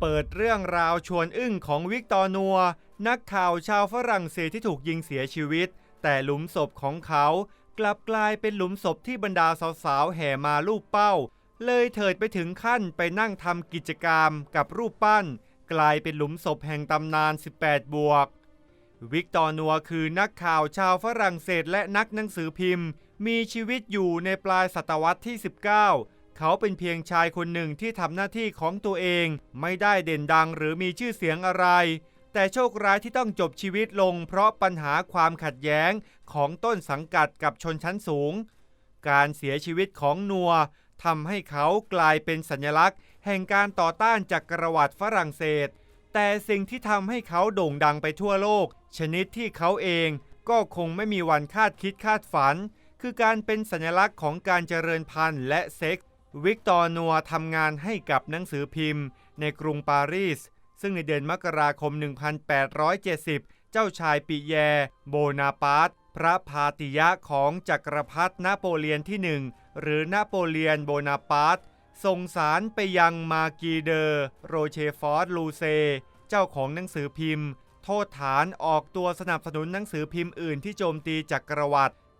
เปิดเรื่องราวชวนอึ้งของวิกตอร์นัว นักข่าวชาวฝรั่งเศสที่ถูกยิงเสียชีวิต แต่หลุมศพของเขากลับกลายเป็นหลุมศพที่บรรดาสาวๆแห่มาลูบเป้า เลยเถิดไปถึงขั้นไปนั่งทำกิจกรรมกับรูปปั้น กลายเป็นหลุมศพแห่งตำนาน 18 บวก วิกตอร์นัวคือนักข่าวชาวฝรั่งเศสและนักหนังสือพิมพ์ มีชีวิตอยู่ในปลายศตวรรษที่ 19 เขาเป็นเพียงชายคนหนึ่งที่ทำหน้าที่ของตัวเอง ไม่ได้เด่นดังหรือมีชื่อเสียงอะไร แต่โชคร้ายที่ต้องจบชีวิตลง เพราะปัญหาความขัดแย้งของต้นสังกัดกับชนชั้นสูง การเสียชีวิตของนัวทำให้เขากลายเป็นสัญลักษณ์ แห่งการต่อต้านจักรวรรดิฝรั่งเศส แต่สิ่งที่ทำให้เขาโด่งดังไปทั่วโลก ชนิดที่เขาเองก็คงไม่มีวันคาดคิดคาดฝัน คือการเป็นสัญลักษณ์ของการเจริญพันธุ์และเซ็กส์ วิกตอร์นัวทำงานให้กับหนังสือพิมพ์ ในกรุงปารีส ซึ่งในเดือนมกราคม 1870 เจ้าชายปิแย โบนาปาร์ตพระพาติยะของจักรพรรดินโปเลียนที่หนึ่งหรือนโปเลียนโบนาปาร์ตส่งสารไปยังมากีเดอร์โรเชฟอร์ดลูเซ เจ้าของหนังสือพิมพ์ โทษฐานออกตัวสนับสนุนหนังสือพิมพ์อื่นที่โจมตีจักรวรรดิ